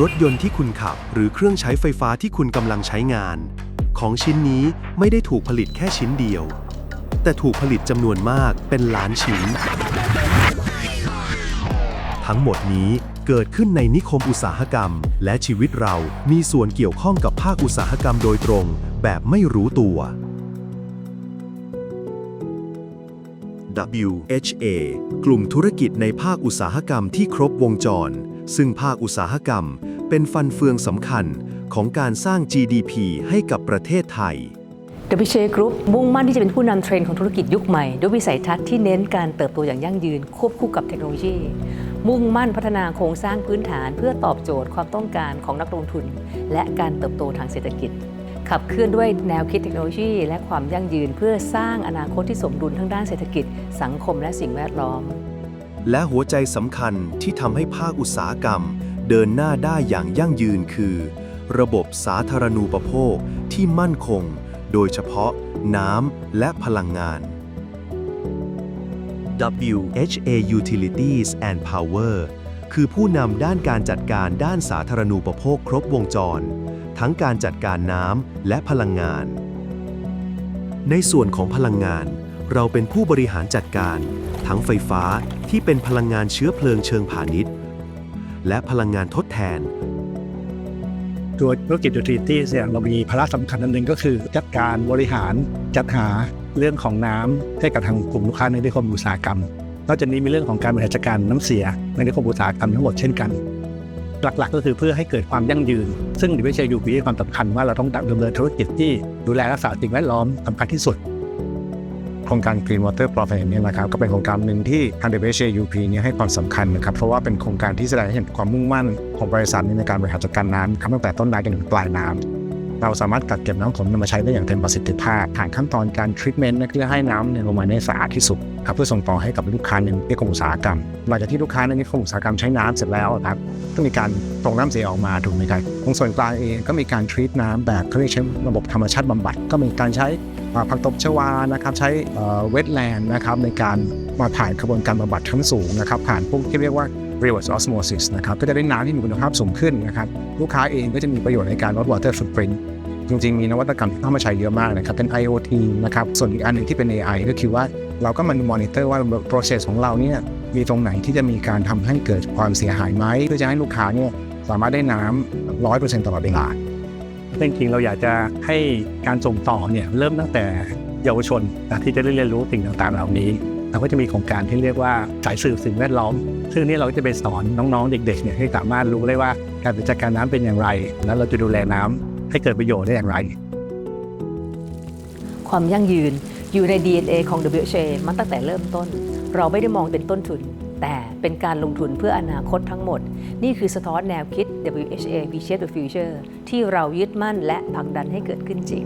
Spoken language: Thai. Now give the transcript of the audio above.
รถยนต์ที่คุณขับ หรือเครื่องใช้ไฟฟ้าที่คุณกำลังใช้งาน ของชิ้นนี้ไม่ได้ถูกผลิตแค่ชิ้นเดียว แต่ถูกผลิตจำนวนมากเป็นล้านชิ้น ทั้งหมดนี้เกิดขึ้นในนิคมอุตสาหกรรม และชีวิตเรามีส่วนเกี่ยวข้องกับภาคอุตสาหกรรมโดยตรง แบบไม่รู้ตัว WHA กลุ่มธุรกิจในภาคอุตสาหกรรมที่ครบวงจร ซึ่งภาคอุตสาหกรรมเป็นฟันเฟืองสำคัญของการสร้าง GDP ให้กับประเทศไทย WCA Group มุ่งมั่นที่จะเป็นผู้นำเทรนด์ของธุรกิจยุคใหม่ ด้วยวิสัยทัศน์ที่เน้นการเติบโตอย่างยั่งยืน ควบคู่กับเทคโนโลยี มุ่งมั่นพัฒนาโครงสร้างพื้นฐาน เพื่อตอบโจทย์ความต้องการของนักลงทุน และการเติบโตทางเศรษฐกิจ ขับเคลื่อนด้วยแนวคิดเทคโนโลยี และความยั่งยืน เพื่อสร้างอนาคตที่สมดุลทั้งด้านเศรษฐกิจ สังคมและสิ่งแวดล้อม และหัวใจสำคัญที่ทำให้ภาคอุตสาหกรรม เดินหน้าได้อย่างยั่งยืนคือ ระบบสาธารณูปโภคที่มั่นคง โดยเฉพาะน้ำและพลังงาน WHA Utilities and Power คือผู้นำด้านการจัดการด้านสาธารณูปโภคครบวงจร ทั้งการจัดการน้ำและพลังงาน ในส่วนของพลังงาน เราเป็นผู้บริหารจัดการ ทั้งไฟฟ้าที่เป็นพลังงานเชื้อเพลิงเชิงพาณิชย์ และพลังงานทดแทน ตัวธุรกิจ utilities เนี่ยเรามีภาระสำคัญอันหนึ่งก็คือจัดการบริหารจัดหาเรื่องของน้ำให้กับทางกลุ่มลูกค้าในนิคมอุตสาหกรรม นอกจากนี้มีเรื่องของการบริหารจัดการน้ำเสียในนิคมอุตสาหกรรมทั้งหมดเช่นกัน หลักๆ ก็คือเพื่อให้เกิดความยั่งยืน ซึ่งดิวิเชยูมีความสำคัญว่าเราต้องดำเนินธุรกิจที่ดูแลรักษาสิ่งแวดล้อมสำคัญที่สุด โครงการ Green Water Project เนี่ยนะครับก็เป็นโครงการหนึ่งที่ทาง WHUP เนี่ยให้ความสำคัญนะครับเพราะว่าเป็นโครงการที่แสดงให้เห็นความมุ่งมั่นของบริษัทในการบริหารจัดการน้ำครับตั้งแต่ต้นน้ำจนถึงปลายน้ำเราสามารถกักเก็บน้ำฝนนำมาใช้ได้อย่างเต็มประสิทธิภาพผ่านขั้นตอนการ treatment นะเพื่อให้น้ำเนี่ยลงมาในสะอาดที่สุดครับเพื่อส่งต่อให้กับลูกค้าในนิคมอุตสาหกรรมหลังจากที่ลูกค้าในนิคมอุตสาหกรรมใช้น้ำเสร็จแล้วครับก็มีการส่งน้ำเสียออกมาถูกไหมครับตรงส่วนกลางเองก็มีการ treat น้ำแบบเขาเรียกใช้ระบบธรรมชาติบำบัดก็มีการใช้ ผักตบชวานะครับใช้เวทแลนด์นะครับในการมาผ่านกระบวนการบำบัดชั้นสูงนะครับผ่านพวกที่เรียกว่า reverse osmosis นะครับก็จะได้น้ำที่มีคุณภาพสูงขึ้นนะครับลูกค้าเองก็จะมีประโยชน์ในการลด water footprint จริงๆ มีนวัตกรรมที่เข้ามาใช้เยอะมากนะครับเป็น IoT นะครับส่วนอีกอันหนึ่งที่เป็น AI ก็คือว่าเราก็มัน monitor ว่า process ของเราเนี่ยมีตรงไหนที่จะมีการทำให้เกิดความเสียหายไหมเพื่อจะให้ลูกค้าเนี่ยสามารถได้น้ำร้อยเปอร์เซ็นต์ตลอดเวลา จริงๆเราอยากจะให้การส่งต่อเนี่ยเริ่มตั้งแต่เยาวชนนะที่จะได้เรียนรู้สิ่งต่างๆ เหล่านี้ เราก็จะมีโครงการที่เรียกว่าสายสื่อสิ่งแวดล้อม ซึ่งนี่เราก็จะไปสอนน้องๆ เด็กๆเนี่ยให้สามารถรู้ได้ว่าการจัดการน้ำเป็นอย่างไร แล้วเราจะดูแลน้ำให้เกิดประโยชน์ได้อย่างไร ความยั่งยืนอยู่ใน DNA ของ WHA มาตั้งแต่เริ่มต้น เราไม่ได้มองเป็นต้นทุน แต่เป็นการลงทุนเพื่ออนาคตทั้งหมด นี่คือสะท้อนแนวคิด WHA v s h a p e the Future ที่เรายึดมั่นและผลักดันให้เกิดขึ้นจริง